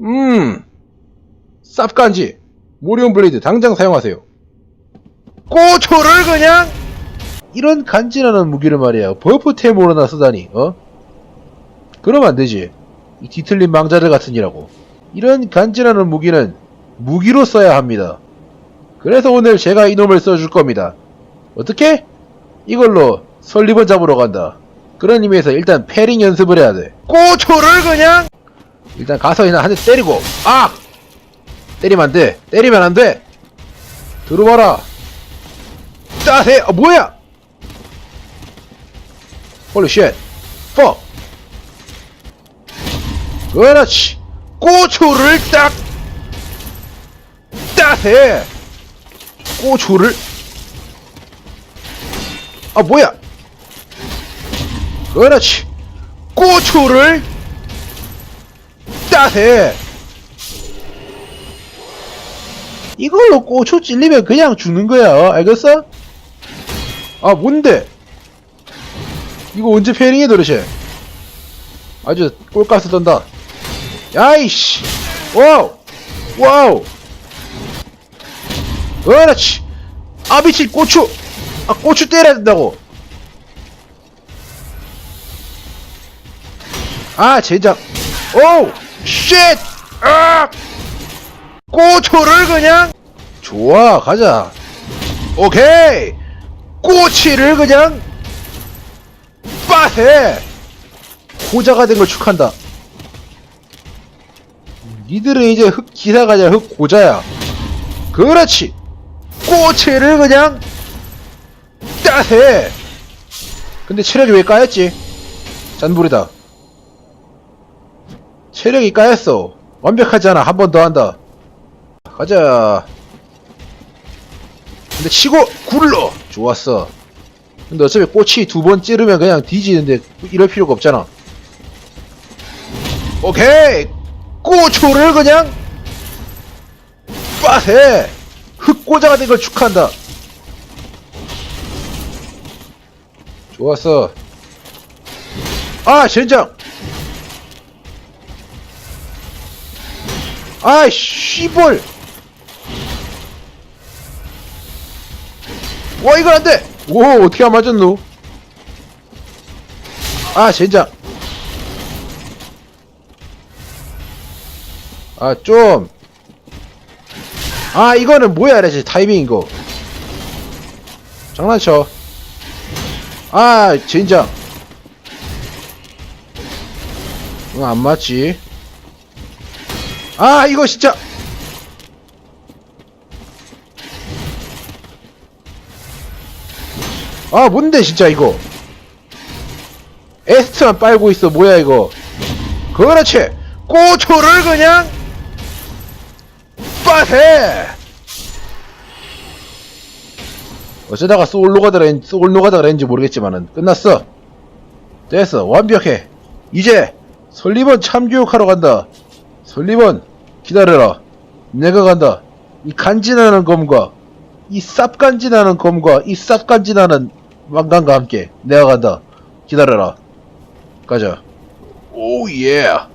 음, 쌉간지, 모리온 블레이드 당장 사용하세요. 고초를 그냥 이런 간지나는 무기를 말이야 버프템으로 나 쓰다니 어? 그러면 안 되지. 이 뒤틀린 망자들 같으니라고. 이런 간지나는 무기는 무기로 써야 합니다. 그래서 오늘 제가 이놈을 써줄 겁니다. 어떻게? 이걸로 설리번 잡으러 간다. 그런 의미에서 일단 패링 연습을 해야 돼. 고초를 그냥 일단 가서 그냥 한 대 때리고 아! 때리면 안 돼. 때리면 안 돼. 들어와라. 따세. 아 뭐야? 홀리 쉣. 퍽. 그렇지. 고초를 딱 따세. 고초를 아 뭐야? 그렇지. 고초를 따세. 이걸로 고초 찔리면 그냥 죽는 거야. 어? 알겠어? 아 뭔데? 이거 언제 페링해 도대체? 아주 꼴가스 던다. 야이씨. 와우. 와우. 그렇지. 아 미친 고추. 아 고추 때려야 된다고. 아 젠장. 오우. 쉣. 아. 고초를 그냥. 좋아 가자. 오케이. 꼬치를 그냥 빠세. 고자가 된 걸 축한다. 니들은 이제 흑 기사가 아니라 흑 고자야. 그렇지. 꼬치를 그냥 따세. 근데 체력이 왜 까였지? 짠불이다. 체력이 까였어. 완벽하지 않아. 한 번 더 한다. 가자. 근데 치고 굴러. 좋았어. 근데 어차피 꼬치 두번 찌르면 그냥 뒤지는데 이럴 필요가 없잖아. 오케이. 꼬초를 그냥 빠세. 흑고자가 된 걸 축하한다. 좋았어. 아, 젠장. 아, 씨볼. 와, 이건 안 돼. 오, 어떻게 안 맞았노? 아, 젠장. 아, 좀. 아, 이거는 뭐야, 이래지. 타이밍 이거. 장난쳐. 아, 젠장. 응, 안 맞지. 아, 이거 진짜. 아, 뭔데, 진짜, 이거. 에스트만 빨고 있어, 뭐야, 이거. 그렇지. 고초를 그냥 빠세. 어쩌다가 소울노가다 렌, 소울노가다 렌지 모르겠지만은 끝났어. 됐어. 완벽해. 이제 설리번 참교육하러 간다. 설리번 기다려라. 내가 간다. 이 간지나는 검과 이 쌉간지나는 검과 이 쌉간지나는 왕관과 함께 내가 간다. 기다려라. 가자. 오 예.